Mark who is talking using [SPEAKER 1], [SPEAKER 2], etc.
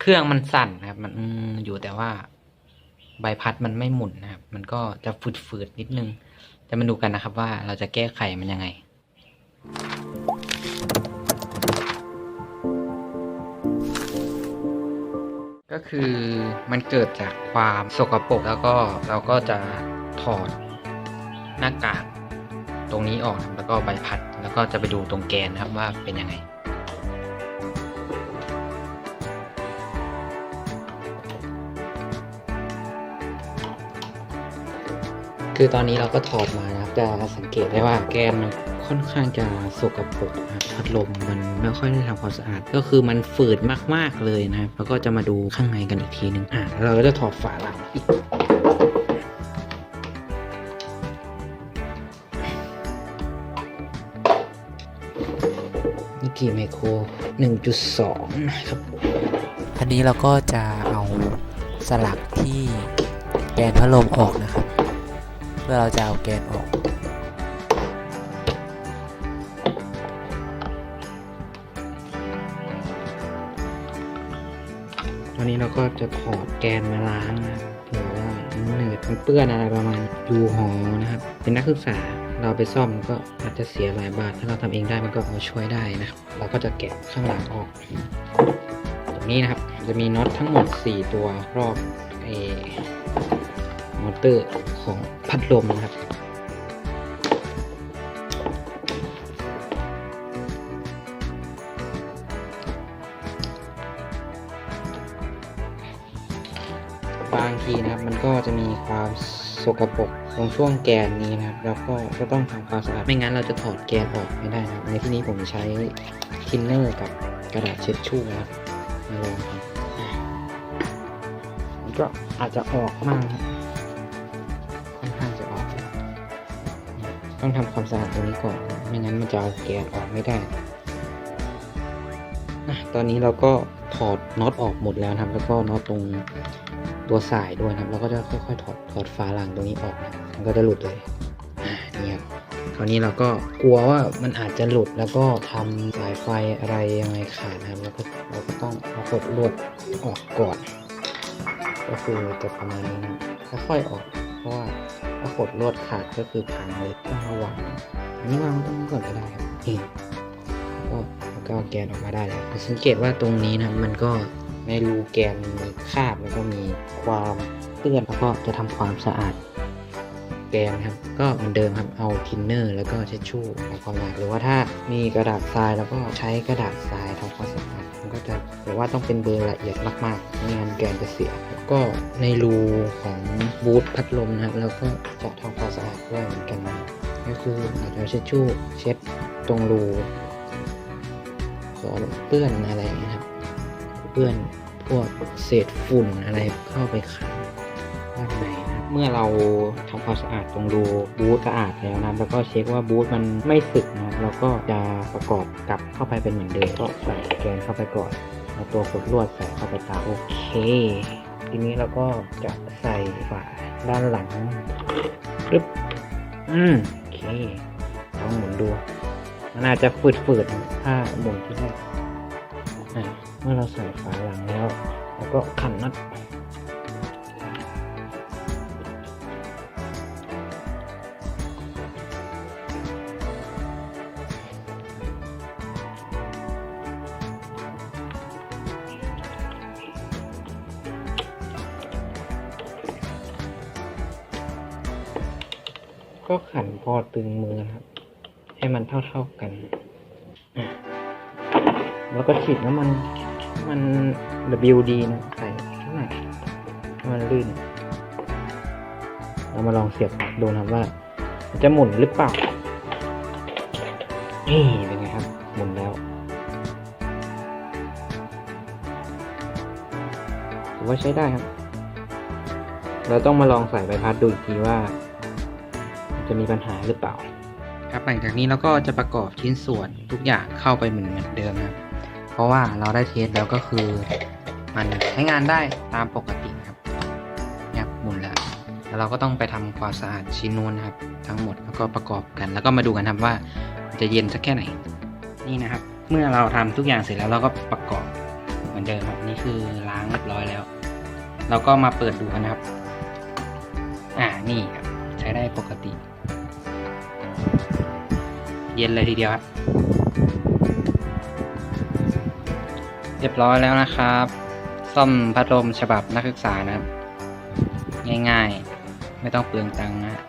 [SPEAKER 1] เครื่องมันสั่นนะครับ มันอยู่แต่ว่าใบพัดมันไม่หมุนนะครับ มันก็จะฝืดๆนิดนึง จะมาดูกันนะครับว่าเราจะแก้ไขมันยังไงก็คือมันเกิดจากความสกปรกแล้วก็เราก็จะถอดหน้ากากตรงนี้ออกแล้วก็ใบพัด แล้วก็จะไปดูตรงแกนนะครับว่าเป็นยังไง คือตอนนี้เราก็ถอดมานะครับจะสังเกตได้ว่าแกนมันค่อนข้างจะสกปรกนะพัดลมมันไม่ค่อยได้ทำความสะอาด ก็คือมันฝืดมากๆเลยนะครับแล้วก็จะมาดูข้างในกันอีกทีหนึ่งอ่าแล้วเราก็จะถอดฝาหลังอีกนี่กี่ไมโคร 1.2 นะครับ
[SPEAKER 2] อันนี้เราก็จะเอาสลักที่แกนพัดลมออกนะครับ เพื่อเราจะเอาแกนออก
[SPEAKER 1] ตอนนี้เราก็จะถอดแกนมาล้างนะครับเผื่อว่ามันเหนืดมันเปื้อนอะไรประมาณยูหอนะครับ เป็นนักศึกษาเราไปซ่อมก็อาจจะเสียหลายบาท ถ้าเราทำเองได้มันก็เอาช่วยได้นะครับ เราก็จะแกะข้างหลังออก ตรงนี้นะครับ จะมีน็อตทั้งหมด 4 ตัวรอบไอ้มอเตอร์ ของพัดลมนะครับ บางทีนะครับมันก็จะมีความสกปรกตรงช่วงแกนนี้นะครับ แล้วก็ก็ต้องทำความสะอาดไม่งั้นเราจะถอดแกนออกไม่ได้นะครับ ในที่นี้ผมใช้ทินเนอร์กับกระดาษเช็ดชู่นะครับมาลองทำอะมันก็อาจจะออกมากครับ ต้องทำความสะอาดตรงนี้ก่อนนะไม่งั้นมันจะเอาแกนออกไม่ได้นะตอนนี้เราก็ถอดน็อตออกหมดแล้วนะครับ แล้วก็น็อตตรงตัวสายด้วยนะครับแล้วก็จะค่อยๆ ถอดถอดฝาหลังตรงนี้ออกนะมันก็จะหลุดเลยนี่ครับคราวนี้เราก็กลัวว่ามันอาจจะหลุดแล้วก็ทำสายไฟอะไรยังไงขาดนะครับ แล้วก็เราก็ต้องเอากดลวดออกก่อน ก็คือจะประมาณนี้นะค่อยๆออก เพราะว่าถ้ากดลวดขาดก็คือพังเลย ต้องระวังอันนี้วางต้องเก่อนก็ได้ครับนี่ก็แล้วก็แกนออกมาได้แล้วสังเกตว่าตรงนี้นะมันก็ในรูแกนมีคราบแล้วก็มีความเปื้อนแล้วก็จะทำความสะอาดแกนครับ ก็เหมือนเดิมครับเอาทินเนอร์ แล้วก็เช็ดชู่ทำความสะอาดหรือว่าถ้ามีกระดาษทรายแล้วก็ใช้กระดาษทรายทำความสะอาดมันก็จะแต่ว่าต้องเป็นเบอร์ละเอียดมากๆไม่งั้นแกนจะเสีย ก็ในรูของบูทพัดลมนะครับ แล้วก็จะทำความสะอาดด้วยเหมือนกันนะก็คืออาจจะเช็ดชู่เช็ดตรงรูก็เปื้อนอะไรอย่างเงี้ยครับ เปื้อนพวกเศษฝุ่นอะไรเข้าไปขังด้านในนะเมื่อเราทำความสะอาดตรงรูบูทสะอาดแล้วนะแล้วก็เช็คว่าบูทมันไม่สึกนะเราก็จะประกอบกลับเข้าไปเป็นเหมือนเดิมก็ใส่แกนเข้าไปก่อนเอาตัวกดลวดใส่เข้าไปตามโอเค ทีนี้เราก็จะใส่ฝาด้านหลังปึ๊บอืมโอเคลองหมุนดูมันอาจจะฝืดๆถ้าหมุนที่แรกเมื่อเราใส่ฝาหลังแล้ว แล้วก็ขันน็อต ก็ขันพอตึงมือครับ ให้มันเท่าๆกัน แล้วก็ฉีดน้ำมันมัน WD นะใส่ข้างในมันลื่น เรามาลองเสียบดูนะครับว่า จะหมุนหรือเปล่า นี่เป็นไงครับ หมุนแล้วถือว่าใช้ได้ครับ เราต้องมาลองใส่ใบพัดดูอีกทีว่า จะมีปัญหาหรือเปล่า ครับหลังจากนี้เราก็จะประกอบชิ้นส่วนทุกอย่างเข้าไปเหมือนเดิมนะครับ เพราะว่าเราได้เทสแล้วก็คือ มันใช้งานได้ตามปกตินะครับเนี่ยหมุนแล้วแล้วเราก็ต้องไปทำความสะอาดชิ้นนู้นนะครับ ทั้งหมดแล้วก็ประกอบกัน แล้วก็มาดูกันครับว่าจะเย็นสักแค่ไหน นี่นะครับ เมื่อเราทำทุกอย่างเสร็จแล้วเราก็ประกอบเหมือนอนเดิมครับนี่คือล้างเรียบร้อยแล้ว เราก็มาเปิดดูกันนะครับ อ่านี่ครับใช้ได้ปกติ เย็นเลยทีเดียวครับเรียบร้อยแล้วนะครับ ซ่อมพัดลมฉบับนักศึกษานะครับ ง่ายๆ ไม่ต้องเปลืองตังค์นะฮะ